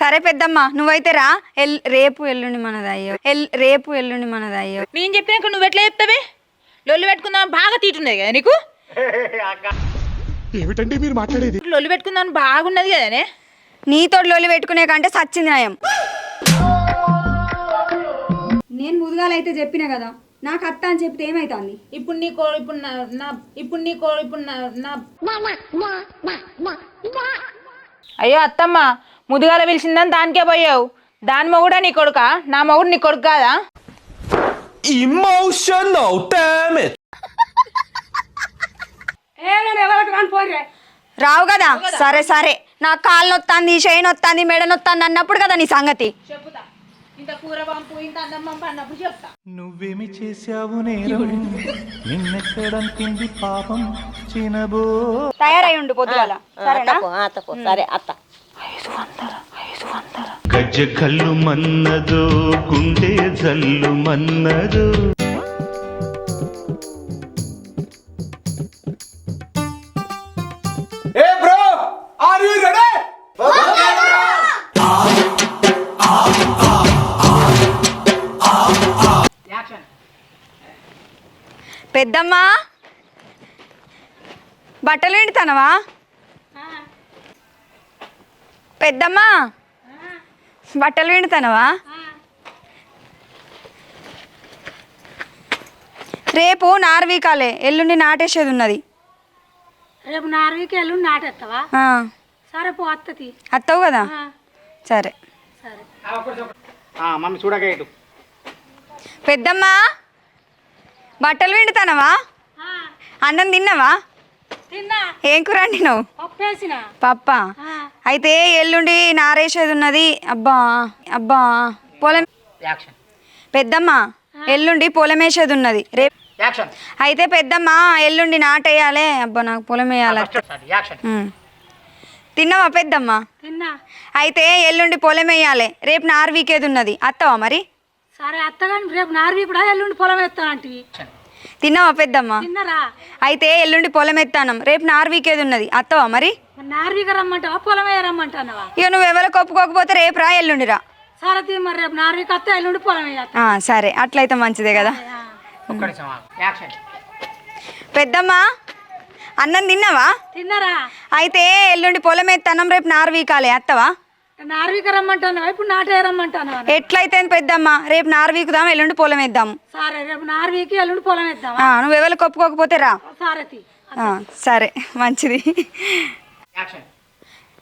సరే పెద్దమ్మ నువ్వైతే రా. ఎల్ రేపు ఎల్లుండి మనది అయ్యో ఎల్ రేపు ఎల్లుండి మనది అయ్యో నేను చెప్పినాక నువ్వు ఎట్లా చెప్తావే? లొల్లి పెట్టుకుందాం బాగా తీటున్నది కదా నీకు? ఏమిటండి మీరు మాట్లాడేది? లొల్లి పెట్టుకుందాం బాగున్నది కదనే నీతో లొల్లి పెట్టుకునే కంటే సచ్చింది నయం. నేను ముదుగాలైతే చెప్పిన కదా నాకు అత్త అని చెప్తే ఏమైతుంది? ఇప్పుడు నీ కో ఇప్పుడు నా నా ఇప్పుడు నీ కో ఇప్పుడు నా నా అయ్యో అత్తమ్మ ముదుగాల పిలిచిందని దానికే పోయావు. దాని మొగుడా నీ కొడుక? నా మొగుడు నీ కొడుకు కాదా? It! రావు కదా? సరే సరే. నా కాలు నొత్తాంది చేయి నొత్తాంది మెడ నొత్తాంది అన్నప్పుడు కదా నీ సంగతి. చెప్పుతా. ఇంత కూర పంపు ఇంత అన్నం పంపు అన్నప్పుడు చెప్తా. నువ్వేమి చేశావు నేరం? నిన్నెక్కడంతింది పాపం? చినబో తయారై ఉండు పొద్దుగాల. సరేనా? తప్పు సరే అత్త. గజ్జ కల్లు మన్నదో గుండె జల్లు మన్నదో. Hey bro, are you ready? పెద్దమ్మ బట్టలు ఎండుతానవా పెద్దమ్మ బట్టలు ఎండుతానవా రేపు నార్వీకాలే ఎల్లుండి నాటేసేది ఉన్నది. రేపు నాలుగుకి ఎల్లుండి నాటేస్తావా సరే పో అత్తది అత్తవు కదా? సరే. సరే. మమ్మీ చూడక ఇటు. పెద్దమ్మ బట్టలు ఎండుతానవా అన్నం తిన్నావా? తిన్నా ఏం కూర వండినావు? పప్పేసిన పప్ప? అయితే ఎల్లుండి నారేసేది ఉన్నది. అబ్బా అబ్బా. పొలం పెద్దమ్మ ఎల్లుండి పొలం వేసేది ఉన్నది రేపు అయితే పెద్దమ్మ ఎల్లుండి నాటేయాలి. అబ్బా నాకు పొలం వేయాలి. తిన్నావా పెద్దమ్మ? తిన్నా. అయితే ఎల్లుండి పొలం వేయాలి రేపు నారు వీకేది ఉన్నది. అత్తవా మరి? సరే అత్తగాని రేపు నాలుగు కూడా ఎల్లుండి పొలం ఎత్తానంటివి తిన్నావా పెద్దమ్మ? తిన్నరా. అయితే ఎల్లుండి పొలం ఎత్తానం. రేపు నారు వీకేది ఉన్నది? అత్తవా మరి? నార్వీక రమ్మంటావా? పొలం ఏ రమ్మంటావా ఇక నువ్వు ఎవరికి ఒప్పుకోకపోతే రేపు రా ఎల్లుండి రా. సరే మరి రేపు నార్వీక ఎల్లుండి పొలం సరే. అట్లయితే మంచిదే కదా. పెద్దమ్మ అన్నం తిన్నావా? తిన్నరా. అయితే ఎల్లుండి పొలం ఎత్తన్నం రేపు నారు వీకాలి అత్తవా? నార్వీక రమ్మంటావా ఇప్పుడు నాటే రమ్మంటావా ఎట్లయితే పెద్దమ్మ? రేపు నారు వీకుదాం ఎల్లుండి పొలం వేద్దాం. సరే రేపు నార్వీకి ఎల్లుండి పొలం వేద్దామా? ఆ, నువ్వు ఎవరికి ఒప్పుకోకపోతే రా. సరే తీ. ఆ, సరే మంచిది.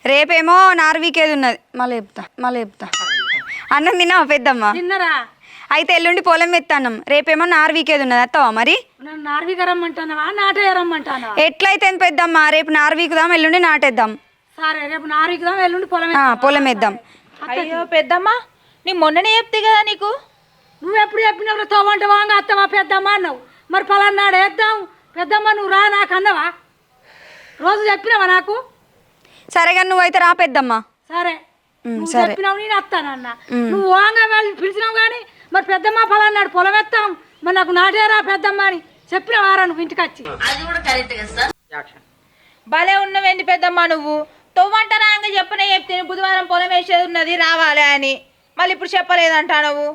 రేపేమో నారు వీకేది ఉన్నది? మళ్ళీ చెప్తా మళ్ళీ చెప్తా. అన్నం తిన్నావా పెద్దమ్మ? తిన్నరా? అయితే ఎల్లుండి పొలం ఎత్తన్నం రేపేమో నారు వీకేది ఉన్నది? అత్తవా మరి? నార్వీక రమ్మంటావా నాటే ఎట్లయితే పెద్దమ్మ? రేపు నారు వీకుదాం ఎల్లుండి నాటేద్దాం. సరే రేపు ఎల్లుండి పొలం ఆ, వేద్దాం పొలం వేద్దాం అయ్యో పెద్దమ్మ నీ మొన్ననే చెప్తే కదా నీకు? నువ్వు ఎప్పుడు చెప్పినప్పుడు వాంగ అత్తవా పెద్దమ్మ అన్నావు. మరి పలానాడు వేద్దాం. పెద్దమ్మ నువ్వు రా నాకు అన్నవా? రోజు చెప్పినావా నాకు? సరే కానీ నువ్వైతే రా పెద్దమ్మ. సరే. ఉమ్, నువ్వు సరే. చెప్పినావు నేను వస్తానన్న నువ్వు వాంగ వెళ్ళి పిలిచినావు కానీ మరి పెద్దమ్మ పలానాడు పొలం ఎత్తాం మరి నాకు నాటేరా పెద్దమ్మ అని చెప్పినవారా నువ్వు ఇంటికి వచ్చి? భలే ఉన్నవేంది పెద్దమ్మ నువ్వు? తొవ్వంట రాంగ చెప్పనే చెప్తే బుధవారం పొలం వేసేది ఉన్నది రావాలి అని. మళ్ళీ ఇప్పుడు చెప్పలేదంటా నువ్వు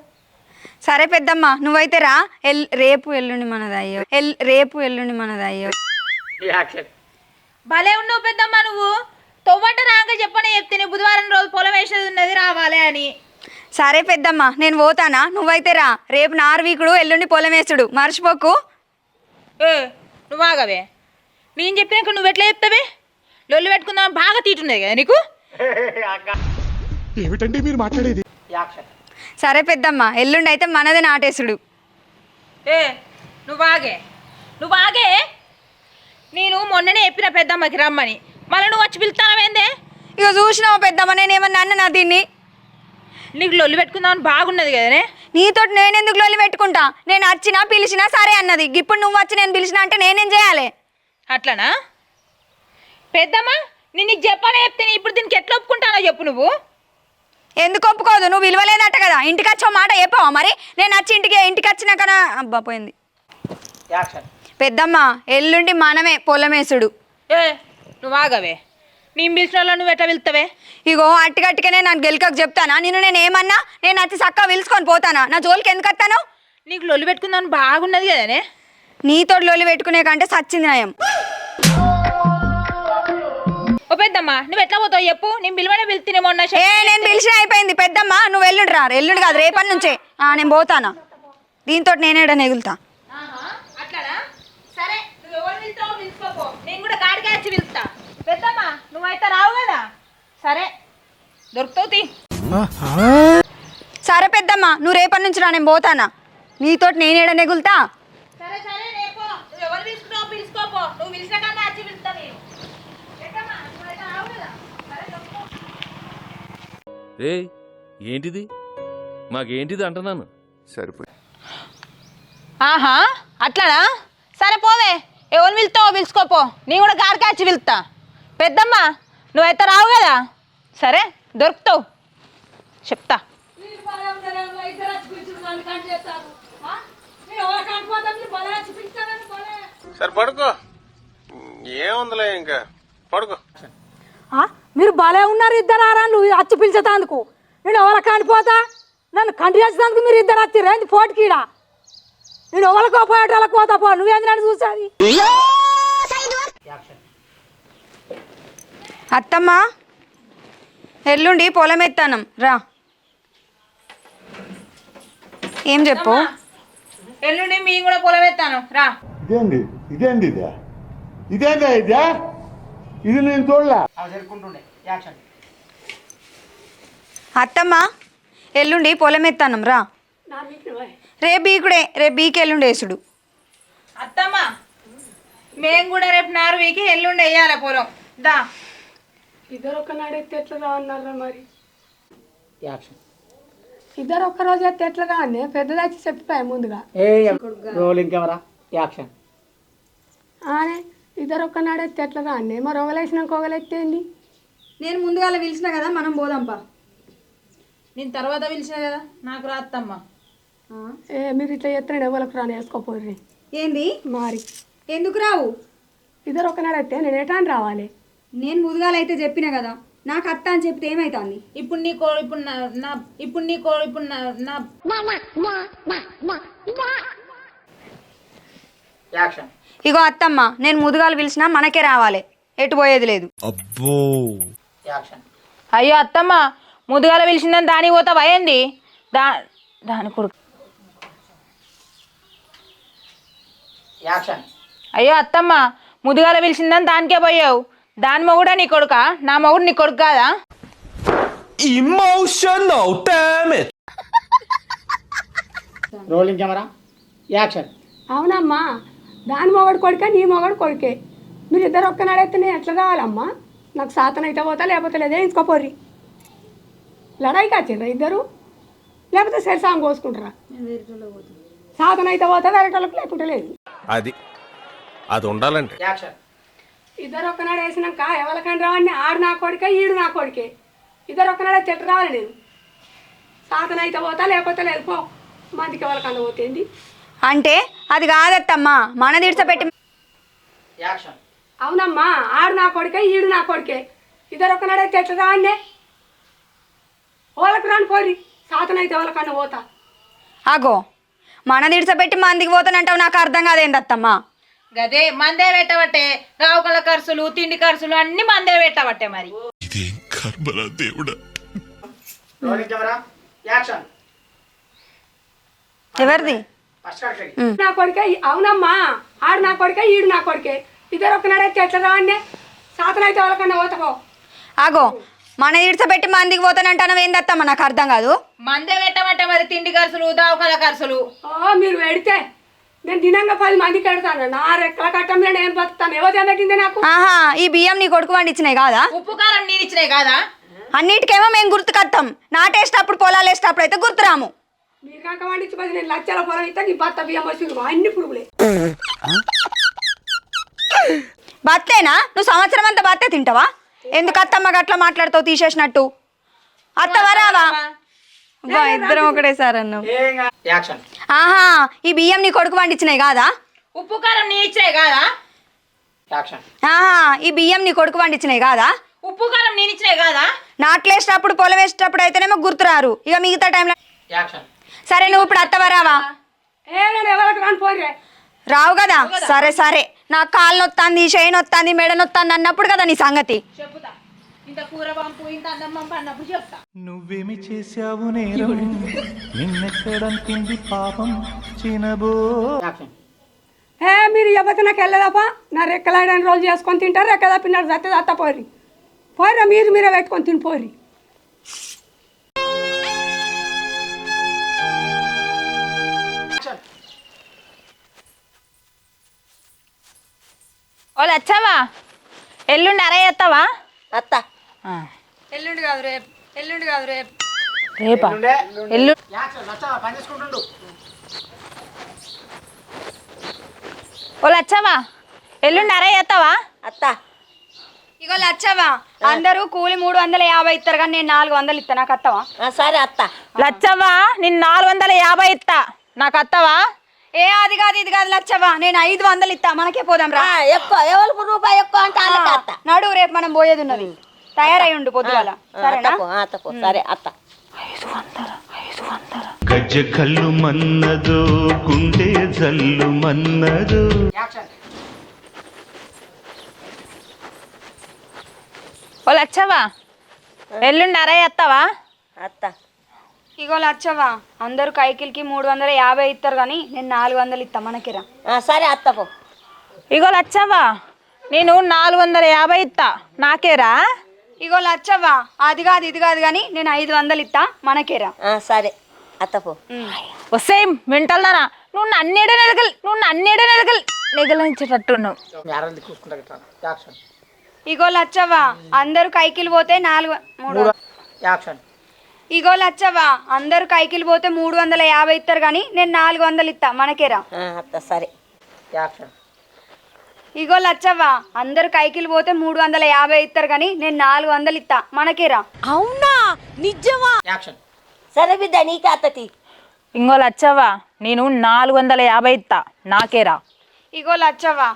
సరే పెద్దమ్మ నువ్వైతే రా. ఎల్ రేపు ఎల్లుండి మనది అయ్యో ఎల్ రేపు ఎల్లుండి మనది అయ్యో భలే ఉన్నావు పెద్దమ్మ నువ్వు. తొవ్వంట రాంగ చెప్పనే చెప్తే బుధవారం రోజు పొలం వేసేది ఉన్నది రావాలి అని. సరే పెద్దమ్మ నేను పోతానా? నువ్వైతే రా. రేపు నార్వీకుడు ఎల్లుండి పొలం వేసుడు. మర్చిపోకు. ఏ నువ్వు ఆగవే. నేను చెప్పినాక నువ్వు ఎట్లా చెప్తావే? లొల్లి పెట్టుకుందాం బాగా తీటున్నది కదా నీకు? ఏమిటండి మీరు మాట్లాడేది? సరే పెద్దమ్మ ఎల్లుండి అయితే మనదే నాటేసుడు. ఏ నువ్వు ఆగే. నువ్వు ఆగే? నేను మొన్ననే చెప్పిన పెద్దమ్మకి రమ్మని. మళ్ళీ నువ్వు వచ్చి పిలుస్తానవేందే ఇక చూసినావు పెద్దమ్మ నేనేమన్నా అన్న దీన్ని? నీకు లొల్లి పెట్టుకుందామని బాగున్నది కదనే? నీతోటి నేను ఎందుకు లొల్లి పెట్టుకుంటా? నేను వచ్చినా పిలిచినా సరే అన్నది. ఇప్పుడు నువ్వు వచ్చి నేను పిలిచినా అంటే నేనేం చేయాలి? అట్లనా? పెద్దమ్మ నేను నీకు చెప్పానే చెప్తే ఇప్పుడు దీనికి ఎట్లా ఒప్పుకుంటానో చెప్పు నువ్వు. ఎందుకు ఒప్పుకోదు? నువ్వు విలువలేదట కదా. ఇంటికి వచ్చే మాట చెప్పావా మరి? నేను వచ్చి ఇంటికి ఇంటికి వచ్చినాక అబ్బా పోయింది. యాక్షన్. పెద్దమ్మ ఎల్లుండి మనమే పొలమేసుడు. ఏ నువ్వు ఆగవే. నేను పిలిచిన వాళ్ళు నువ్వు ఎట్లా పిలుస్తావే? ఇగో అట్టిగట్టిగానే నాకు గెలికకు చెప్తానా? నేను నేను ఏమన్నా? నేను వచ్చి చక్కగా పిలుచుకొని పోతానా? నా జోలికి ఎందుకు వస్తాను? నీకు లొల్లి పెట్టుకుందాని బాగున్నది కదనే. నీతో లొలి పెట్టుకునే కంటే సచ్చింది నయం. పెద్దమ్మ నువ్వు ఎట్లా పోతావు చెప్పు? నేను పిలువనే పిలుతూనే మొన్న ఏ నేను పిలిచిన అయిపోయింది. పెద్దమ్మ నువ్వు ఎల్లుండి రా ఎల్లుండి కాదు రేపటి నుంచే. ఆ, నేను పోతానా? దీంతో నేనేడ నెగులుతా. అట్లానా? సరే నువ్వు ఎవరు పిలుస్తావో పిలుచుకోపో. నేను కూడా కాడికి వచ్చి పిలుస్తా. పెద్దమ్మ నువ్వైతే రావు కదా? సరే దొరుకుతావు తీ. సరే పెద్దమ్మ నువ్వు రేపటి నుంచి రా నేను పోతానా? నీతోటి నేనేడ నెగులుతా? సరే సరే రేపో. నువ్వు ఎవరు పిలుచుకున్నావు పిలుచుకోపో. నువ్వు పిలిచిన కన్నా వచ్చి పిలుస్తా నేను పెద్దమ్మ నువ్వైతే రావు కదా సరే దొరుకుతావు ఏ ఏంటిది? మాకేంటిది అంటున్నాను? ఆహా అట్లానా? సరే పోవే. ఎవరు పిలుస్తావో పిలుచుకోపో నేను కూడా కాడికి వచ్చి పిలుస్తా. పెద్దమ్మ నువ్వైతే రావు కదా? సరే దొరుకుతావు. చెప్తా. సరే పడుకో. ఏముందిలే ఇంకా? పడుకో? మీరు భలే ఉన్నారు ఇద్దరు ఆరాళ్ళు వచ్చి పిలిచేందుకు నేను ఎవరు కానిపోతా నన్ను కంటి చేసేందుకు మీరు ఇద్దరు వచ్చి రేంది పోటీకీడ నేను ఎవరికో పోయేటోళ్ళకి పోతా పో. నువ్వేంది నన్ను చూసాది? అత్తమ్మ ఎల్లుండి పొలం ఎత్తానం. రా. ఏం చెప్పు? ఎల్లుండి మేము కూడా పొలం ఎత్తాను. రా. ఇదేంది? ఇదేంది ఇదే? ఇదేందా ఇదే? ఇది నేను చూడలే. అవి జరుపుకుంటుండే. యాక్షన్ అత్తమ్మ ఎల్లుండి పొలం ఎత్తానం రా. రేపు బీకుడే రేపు బీకి ఎల్లుండి వేసుడు. అత్తమ్మ మేము కూడా రేపు నారు వీకి ఎల్లుండి వేయాలి పొలం. దా. ఇద్దరు ఒక నాడు ఎత్తే ఎట్లా అన్నారా మరి? యాక్షన్ ఇద్దరు ఒక్క రోజు ఎత్తే ఎట్లా కానీ పెద్దది వచ్చి చెప్పిపోయా ముందుగా. Rolling camera? యాక్షన్ ఆనే. ఇద్దరు ఒక్క ఎత్తే ఎట్లా కానీ మరి ఒకలేసినాక ఒకలెత్తేంది నేను ముందుగా పిలిచిన కదా మనం పోదాంపా. నేను తర్వాత పిలిచిన కదా నాకు రా అత్తమ్మ ఏ మీరు ఇట్లా ఎత్తున్నాడు ఎవరికి రాని వేసుకోపోర్రి. ఏంది? మరి. ఎందుకు రావు? ఇద్దరు ఒక నాడు ఎత్తే నేను ఎటాని రావాలి. నేను ముందుగాలైతే చెప్పిన కదా నాకు అత్త అని చెప్తే ఏమైతుంది? ఇప్పుడు నీ కో ఇప్పుడు నా నా ఇప్పుడు నీ కో ఇప్పుడు నా నా యాక్షన్. ఇగో అత్తమ్మ నేను ముదుగాలు పిలిచినా మనకే రావాలి. ఎటు పోయేది లేదు. యాక్షన్ అయ్యో అత్తమ్మ ముదుగాల పిలిచిందని దానికి పోతావా ఏంది? దా దాని కొడుకు. యాక్షన్ అయ్యో అత్తమ్మ ముదుగాల పిలిచిందని దానికే పోయావు. దాని మొగుడా నీ కొడుకా? నా మొగుడు నీ కొడుకు కాదా? Damage. రోలింగ్ కెమెరా యాక్షన్ అవునమ్మా దాని మొగడు కొడుకే నీ మొగడు కొడుకే. మీరు ఇద్దరు ఒక్క నాడు ఎత్తే నేను ఎట్లా రావాలమ్మా నాకు సాతన అయితే పోతా లేకపోతే లేదు వేయించుకోపోర్రి లడాయికి వచ్చిండ్రా ఇద్దరు? లేకపోతే సరిసాం కోసుకుంటారా? సాధన అయితే పోతా. వేరే వాళ్ళకి లేకుంటే లేదు. అది అది ఉండాలంటే. యాక్షన్ ఇద్దరు ఒక్కనాడు వేసినాక ఎవరికైనా రావండి ఆడు నా కొడుకే ఈడు నా కొడుకే. ఇద్దరు ఒక్కనాడే చెట్టు రావాలి నేను? సాధన అయితే పోతా లేకపోతే లేదు పో. మందికి ఎవరికన్నా పోతేంది అంటే అది కాదత్తమ్మ. మన దిడిచపెట్టి యాక్షన్. అవునమ్మా ఆడు నా కొడుకే ఈడు నా కొడుకే. ఇద్దరు ఒక్కనాడే చెట్టు రావండి వాళ్ళకి రాని పోరి. సాధన అయితే ఎవరికన్నా పోతా. అగో మన దిడిచపెట్టి మందికి పోతానంటావు నాకు అర్థం కాదేందత్తమ్మ? గదే మందే పెట్టబట్టే గావుకల ఖర్చులు తిండి ఖర్చులు అన్ని మందే పెట్టబట్టే మరి. Rolling camera action. ఎవరిది? నా కొడుకే అవునమ్మా ఆడు నా కొడుకే ఈడు నా కొడుకే. ఇద్దరు ఒక్కనాడే చెట్టు రావండి సాధన అయితే ఎవరికన్నా పోతాకో అగో మన దిడిచపెట్టి మందికి పోతానంటావు ఏందత్తమ్మ నాకు అర్థం కాదు. మందే పెట్టబట్టే మరి తిండి ఖర్చులు దావకల ఖర్చులు ఓ మీరు పెడితే నేను దినంగా పది మందికి పెడతాను. నా రెక్కల కట్టంలో నేను బతుకుతాను. ఎవరు పెట్టింది నాకు? ఆహా ఈ బియ్యం నీ కొడుకు వండిచ్చినాయి కాదా? ఉప్పు కారం నేను ఇచ్చినాయి కాదా? అన్నిటికేమో మేము గుర్తుకత్తాం నాటేసేటప్పుడు పొలాలు వేసేటప్పుడు అయితే గుర్తురాము. మీరు కాక వండించి పది నేను లక్షల పొలం ఇస్తే నీ భర్త బియ్యం వచ్చి అన్ని పురుగులే. బత్తేనా? నువ్వు సంవత్సరం అంతా బత్తే తింటావా? ఎందుకు అత్తమ్మ గట్లా మాట్లాడుతావు తీసేసినట్టు? అత్తవా రావా అబ్బా, ఇద్దరం ఒకటే సార్ అన్నావు. యాక్షన్. ఆహా ఈ బియ్యం నీ కొడుకు వండించినాయి కాదా? ఉప్పు కారం నీ ఇచ్చినాయి కాదా? యాక్షన్. ఆహా ఈ బియ్యం నీ కొడుకు వండించినాయి కాదా? ఉప్పు కారం నేను ఇచ్చినే కాదా? నాట్లేసినప్పుడు పొలం వేసేటప్పుడు అయితేనేమో గుర్తురారు. ఇక మిగతా టైంలో యాక్షన్. సరే నువ్వు ఇప్పుడు అత్తవా రావా? ఏ నేను ఎవరికి రాని పోరే రావు కదా? సరే సరే. నాకు కాళ్ళు నొత్తాంది చేయి నొత్తాంది మెడ నొత్తాంది అన్నప్పుడు కదా నీ సంగతి. నువ్వేమి నిన్నెక్కడంటింది పాపం చినబో ఏ మీరు ఎవరితో నాకు వెళ్ళదప్పా? నా రెక్కలాడని రోజు చేసుకొని తింటారు రెక్క తప్పినాడు సత్తే దత్త పోరి పోయిరా మీరు మీరే పెట్టుకొని తిని పోరి వాళ్ళు వచ్చావా ఎల్లుండి అరే చేస్తావా అత్త ఎల్లుండి కాదు రేపు. ఎల్లుండి కాదు రేపు. రేపా? ఎల్లు యాక్షన్ నచ్చా పని చేసుకుంటుండు. వాళ్ళు వచ్చావా ఎల్లుండి అరే చేస్తావా అత్త ఇగో లచ్చవా అందరూ కూలి మూడు వందల యాభై ఇస్తారు కానీ నేను నాలుగు వందలు ఇస్తా. నాకు అత్తవా సరే అత్త లచ్చవ్వా నేను నాలుగు వందల యాభై ఇస్తా. నాకు అత్తవా ఏ అది కాదు ఇది కాదు లచ్చవా నేను ఐదు వందలు ఇస్తా మనకే పోదాం రా. ఎక్కువ ఎవరికి రూపాయి ఎక్కువ అంటే వాళ్ళకి అత్త. నడు రేపు మనం పోయేది ఉన్నది తయారై ఉండు పొద్దుగాల. సరేనా? అత్తపో అత్తపో సరే అత్త. గజ్జ కల్లు మన్నదో గుండె జల్లు మన్నదో. యాక్షన్. వాళ్ళు వచ్చావా ఎల్లుండి అరే చేస్తావా అత్త. ఇగో లచ్చవా అందరూ కైకిల్కి మూడు వందల యాభై ఇస్తారు కానీ నేను నాలుగు వందలు ఇస్తా మనకిరా. ఆ, సరే అత్తపో ఇగో లచ్చవ్వా నేను నాలుగు వందల యాభై ఇస్తా నాకేరా? ఇగో లచ్చవ్వా అది కాదు ఇది కాదు కానీ నేను ఐదు వందలు ఇస్తా మనకేరా. ఆ, సరే అత్తపో వస్తే వింటల్దానా నువ్వు నన్నేడే నెలగలు నువ్వు నన్నేడే నెలగలు? నెగలించేటట్టున్నావు. ఇగో లచ్చవ్వా అందరూ కైకిలు పోతే నాలుగు మూడు మూడు యాక్షన్. ఇగో లచ్చవ్వా అందరూ కైకిలు పోతే మూడు వందల యాభై ఇస్తారు కానీ నేను నాలుగు వందలు ఇస్తా మనకేరా. ఆ, అత్త సరే. యాక్షన్ ఇగో లచ్చవ్వా అందరూ కైకిలు పోతే మూడు వందల యాభై ఇస్తారు కానీ నేను నాలుగు వందలు ఇస్తా మనకేరా. యాక్షన్. సరే బిడ్డ నీకే అత్తతి ఇంకో లచ్చవ్వా నేను నాలుగు వందల యాభై ఇస్తా నాకేరా. ఇగో లచ్చవ్వా.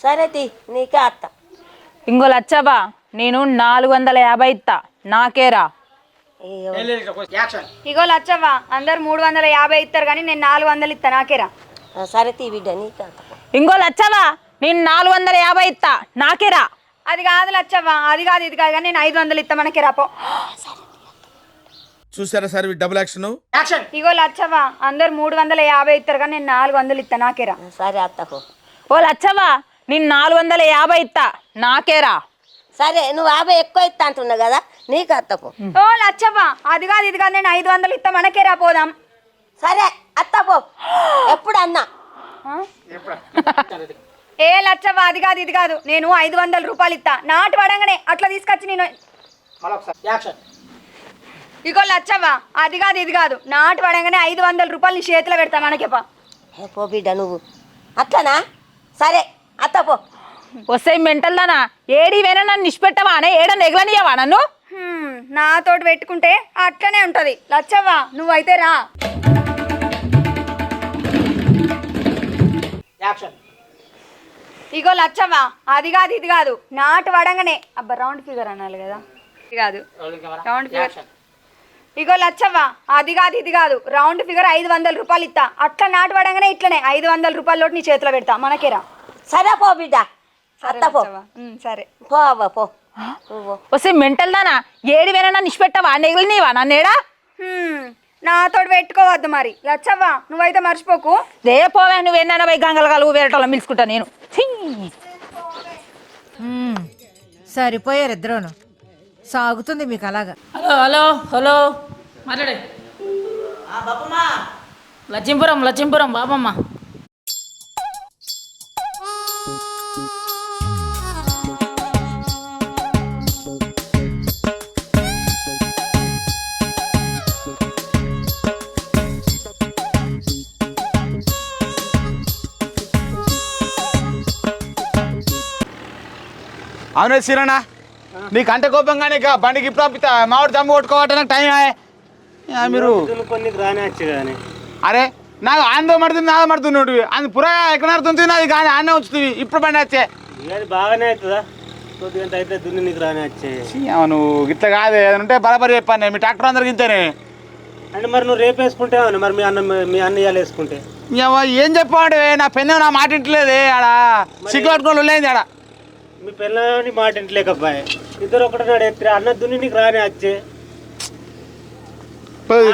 సరే. తి నీకే అత్త. ఇంకో లచ్చవ్వా నేను నాలుగు వందల యాభై ఇస్తా నాకేరా ఇగో లచ్చవ్వా అందరు మూడు వందల యాభై ఇస్తారు కానీ నేను నాలుగు వందలు ఇస్తా నాకేరా సరే తీ బిడ్డ నీకే ఇంకో లచ్చవ్వా నేను నాలుగు వందల యాభై ఇస్తా నాకేరా అది కాదు లచ్చవ్వా అది కాదు ఇది కాదు కానీ నేను ఐదు వందలు ఇస్తా మనకేరా పో. చూసారా సార్ డబుల్ యాక్షన్ యాక్షన్ ఇగో లచ్చవ్వా అందరు మూడు వందల యాభై ఇస్తారు కానీ నేను నాలుగు వందలు ఇస్తా నాకేరా సరే ఓ లచ్చవ్వా నేను నాలుగు వందల యాభై ఇస్తా నాకేరా సరే నువ్వు యాభై ఎక్కువ ఇస్తా అంటున్నావు కదా నీకు అత్తపో ఓ లచ్చవ్వా అది కాదు ఇది కాదు నేను ఐదు వందలు ఇస్తా మనకేరా పోదాం. సరే అత్తపో ఎప్పుడు అన్నా ఏ లచ్చవ్వా అది కాదు ఇది కాదు నేను ఐదు వందల రూపాయలు ఇస్తా. నాటు పడంగానే అట్లా తీసుకొచ్చి నేను ఇగో లచ్చవ్వా అది కాదు ఇది కాదు నాటు పడంగానే ఐదు వందల రూపాయలు నీ చేతిలో పెడతా మనకేపా పో. బిడ్డ నువ్వు. అట్లనా? సరే అత్తపో వస్తే మెంటల్దానా ఏడి వేనా నన్ను నిష్పెట్టవా అనే ఏడ నెగలనియవా నన్ను? నాతోటి పెట్టుకుంటే అట్లనే ఉంటది. లచ్చవ్వా నువ్వైతే రా. యాక్షన్. ఇగో లచ్చవ్వా అది కాదు ఇది కాదు. నాటు పడంగానే అబ్బా రౌండ్ ఫిగర్ అనాలి కదా. ఇది కాదు. రౌండ్ ఫిగర్ యాక్షన్ ఇగో లచ్చవ్వా అది కాదు ఇది కాదు. రౌండ్ ఫిగర్ ఐదు వందల రూపాయలు ఇస్తా అట్లా నాటు పడంగానే ఇట్లనే. ఐదు వందల రూపాయలు నీ చేతిలో పెడతా. మనకేరా సరే పో బిడ్డ. లచ్చవ్వ. ఉమ్, సరే. పో అవ్వ పో. పో. వస్తే మెంటల్దానా ఏడి వేనా నన్ను నిష్పెట్టవా నెగలనియవా నన్నేడా హ్మ్, నాతోటి పెట్టుకోవద్దు మరి. లచ్చవ్వా నువ్వైతే మర్చిపోకు. రేపోవే నువ్వు ఎన్నైనా పోయి గంగలు కలుగు వేరేటోళ్ళ పిలుచుకుంటా నేను! సరిపోయారు ఇద్దరును. సాగుతుంది మీకు అలాగా. Hello hello hello. మాట్లాడే. లచ్చింపురం లచ్చింపురం బాబమ్మ అవునే సిరనా నీకు అంత కోపంగా నీకు ఆ బండికి ఇప్పుడు పంపిస్తా. మామిడి దమ్ము కొట్టుకోవటం నాకు టైం మీరు అరే నాకు ఆందో మడుతుంది నాదో మడుతున్నాడు అది పురా ఎక్కడ నడుతుంది నాది కానీ ఆనే ఉంచుతుంది. ఇప్పుడు బండి వచ్చే. బాగానే అవుతుందా? నువ్వు ఇట్లా కాదు. ఏదంటే బరాబరి చెప్పాను మీ ట్రాక్టర్ అందరికి ఇంతేనే. అంటే మరి నువ్వు రేపు వేసుకుంటావు మరి మీ అన్న మీ అన్న వేసుకుంటే. ఏం చెప్పాడు? నా పెన్ను నా మాట ఇంటలేదే ఆడ. సిగ్గు పట్టుకొని ఆడ. మీ పిల్లని మాట ఇంటలేకబ్బాయి ఇద్దరు ఒకటి నాడు ఎత్తిరి అన్న దున్ని నీకు రాని వచ్చే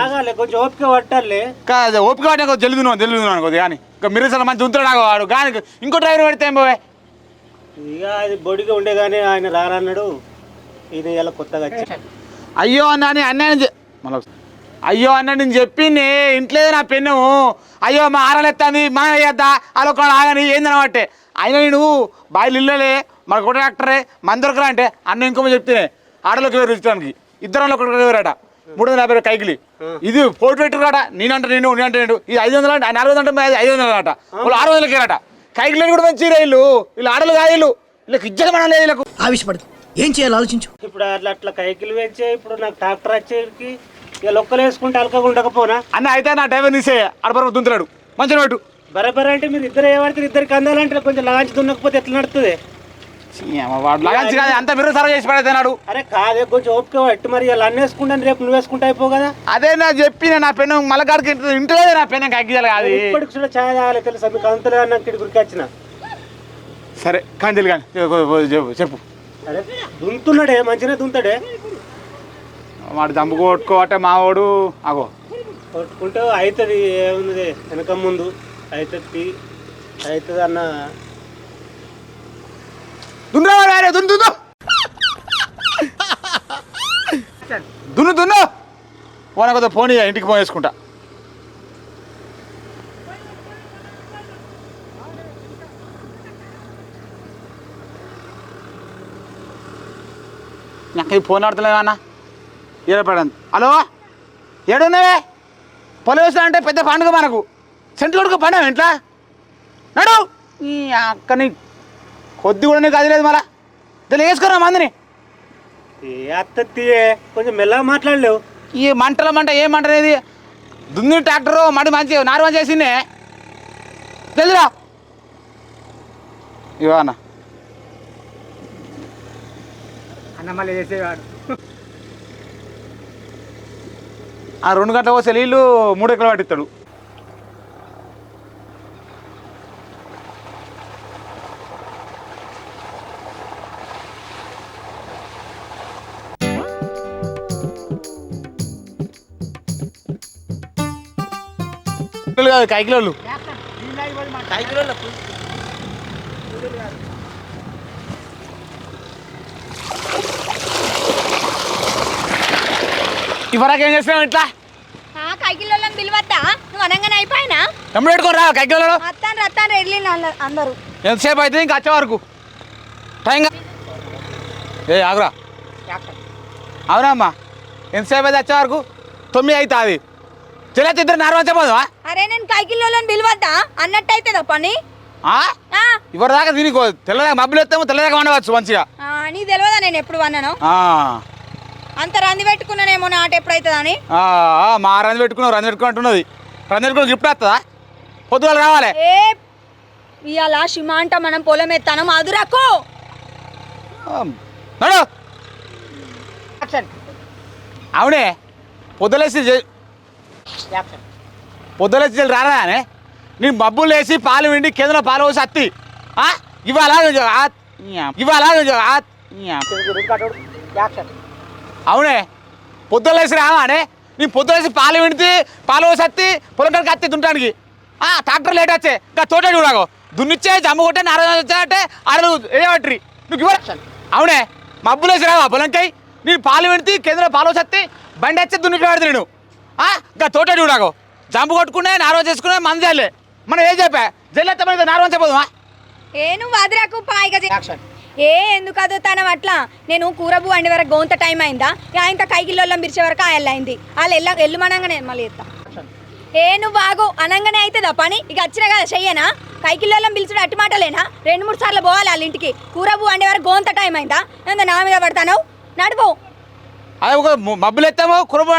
ఆగాలి కొంచెం ఓపిక పట్టాలి. కాదు ఓపిక పట్టిన నువ్వు కొద్ది కానీ ఇంకా మీరు చాలా మంచి ఉంటున్నాడు నాకు వాడు కానీ ఇంకో డ్రైవర్ పెడితే ఏం పోవే? ఇక అది బొడిగా ఉండే కానీ ఆయన రానన్నాడు ఈయన ఇలా కొత్తగా వచ్చి. అయ్యో అన్న అని మళ్ళీ ఒకసారి. అయ్యో అన్న నేను చెప్పింది ఇంట్లో నా పెన్ను. అయ్యో మా ఆరలెత్తాంది మా వేయద్దా అలా ఒక ఆగని ఏందనబట్టే అయినా నేను బాయిలు ఇల్లలే మన కొట్ట డాక్టరే మన దొరకరా అంటే అన్న ఇంకో చెప్తే ఆడలోకి వేరు ఇచ్చడానికి ఇద్దరు ఒకటి వేరట మూడు వందల యాభై కైకిలి. ఇది ఫోటో పెట్టారట నేనంటే నేను నేనంటే నేను. ఇది ఐదు వందలు అంటే నాలుగు వందలు అంటే ఐదు వందలు అట వాళ్ళు ఆరు వందలకి అట కైకిలి కూడా మంచి వీళ్ళు. వీళ్ళు ఆడలు కాయలు వీళ్ళకి ఇజ్జలు మనం లేదు వీళ్ళకు. ఆవిషపడదు ఏం చేయాలి ఆలోచించు. ఇప్పుడు అట్లా అట్లా కైకిలు పెంచే ఇప్పుడు నాకు ట్రాక్టర్ వచ్చేకి ఇక లొక్కలు వేసుకుంటే అలకగా ఉండకపోనా? అన్న అయితే నా డ్రైవర్ తీసే ఆడపరకు దుంతులాడు మంచిగా పెట్టు బరాబర్ అంటే మీరు ఇద్దరు ఏమడితే ఇద్దరికి అందాలంటే కొంచెం లాంచి దున్నకపోతే ఎట్లా నడుతుంది వాడు లగాంచి కాదు అంత మీరు సర్వ్ చేసి పడేదన్నాడు అరే కాదే కొంచెం ఓపిక పట్టు మరి ఇలా అన్నీ వేసుకుంటాను రేపు నువ్వు వేసుకుంటే అయిపో కదా. అదే నా చెప్పిన నా పెన్ను మలకాడికి ఇంటలేదు నా పెన్ను కగ్గియాలి కాదు. ఇప్పటికి కూడా ఛాయ్ తాగాలి తెలుసా మీకు అంతలే అన్న ఇక్కడికి గురికి వచ్చిన. సరే కంచెలు కానీ. చెప్పు చెప్పు అరే దుంతున్నాడే మంచిగా దుంతాడే. వాడు దమ్ము కొట్టుకోవటే మావాడు. అగో. కొట్టుకుంటే అవుతుంది ఏముంది వెనక ముందు. అవుతుంది అవుతుంది అన్న దున్ను వేరే దున్ను దున్ను. దున్ను దున్ను. పోనీ కొద్దిగా ఫోన్ ఇయ్య, ఇంటికి ఫోన్ చేసుకుంటా నాకు ఈ ఫోన్ ఆడతలేదా అన్న ఏడపడండి హలో? ఏడున్నావే? పొలం వేస్తా అంటే పెద్ద పండుగ మనకు. సెంట్రోడ్కి పండుగ ఇంట్లో. నడు. ఈ అక్కని కొద్ది కూడా నీకు అది లేదు మళ్ళా. దాన్ని వేసుకురా మందిని ఏ అత్తయ్యే కొంచెం మెల్లగా మాట్లాడలేవు. ఈ మంటల మంట ఏ మంట అనేది? దున్ని ట్రాక్టర్ మడి మంచి నారు మంచి చేసిందే తెలుదురా ఇవో అన్న. అన్న మళ్ళీ చేసేవాడు. ఆ రెండు గంటల పోసే నీళ్ళు మూడు ఎకరాలు పట్టిస్తాడు. కాదు కైకిలోళ్ళు. ఇవరకు ఏం చేస్తున్నావు ఇట్లా? కైకిల్లోళ్ళని పిలువద్దా? నువ్వు అనగానే అయిపోయినా? ఎప్పుడు పెట్టుకోరా కైకిలో అత్తాను రత్తాను రెడ్లి అందరూ ఎంతసేపు అయితే ఇంకా వచ్చే వరకు. టైం ఏ ఆగురా. అవునా అమ్మా? ఎంతసేపు అయితే వచ్చే వరకు? తొమ్మిది అవుతుంది. చెల్లెత్తి ఇద్దరు నారవంచబోదా అరే నేను కైకిల్లోళ్ళని పిలువద్దా? అన్నట్టు అవుతుందా పని? ఆ, ఇవరి దాకా దీనికి తెల్లదాకా మబ్బులు ఎత్తాము తెల్లదాకా వండవచ్చు మంచిగా. ఆ, నీకు తెలియదా నేను ఎప్పుడు వన్నాను ఆ, అంత రంది పెట్టుకున్నానేమో నాట ఎప్పుడైతుందని ఆ, ఆ, మా రంది పెట్టుకున్నావు రంది పెట్టుకున్నట్టున్నది రంది పెట్టుకుని గిఫ్ట్ వస్తుందా? పొద్దుగాల రావాలి. ఏ ఇవాళ షిమాంట మనం పొలం ఎత్తాను మధురకు నడు. అవునే పొద్దులేసి చే- పొద్దులేసి చెల్లి రారా నేను మబ్బులు వేసి పాలు విండి కింద పాలు పోసి అత్తి. ఆ? ఇవాళ ఇవాళ అవునే? పొద్దులేసి రావానే అని? నేను పొద్దులేసి పాలు విండి పాలు పోసి అత్తి పొలంకాడికి అత్తి దుంటానికి ఆ ట్రాక్టర్ లేట్ వచ్చే. ఇంకా తోట చూడాగో దున్నిచ్చే జమ్ము కొట్టే నారాయణ వచ్చాయంటే అడలు ఏమట్రి నువ్వు ఇవ్వ అవునే? మబ్బులేసి రావా పొలంకాయ నేను పాలు వింటి కేంద్రంలో పాలు వచ్చి బండి వచ్చి దున్నికి పెడతాను నేను ఇంకా తోట చూడాగో జంపు కొట్టుకునే నారవ చేసుకునే మంది జల్లే మనం ఏం చెప్పా? జల్లెత్త మీద నారవ చెప్పదుమా ఏ నువ్వు పాయిగా చే- ఏ ఎందుకు అదుతానం అట్లా? నేను కూరబు వండి వరకు గోంత టైం అయిందా? ఇక కైకిల్లోళ్ళం పిలిచే వరకు ఆ ఎల్లయింది వాళ్ళు ఎల్ల ఎల్లుమనంగానే మళ్ళీ ఎత్తా. ఏ నువ్వు బాగు అనంగానే అవుతుందా పని? ఇక వచ్చినా కదా చెయ్యనా? కైకిల్లోళ్ళం పిలిచుడు అట్టి మాటలేనా? రెండు మూడు సార్లు పోవాలి వాళ్ళ ఇంటికి. కూరబు వండే వరకు గోంత టైం అయిందా? నా మీద పడతాను నడుపు. అదే మబ్బులు ఎత్తామో కురబ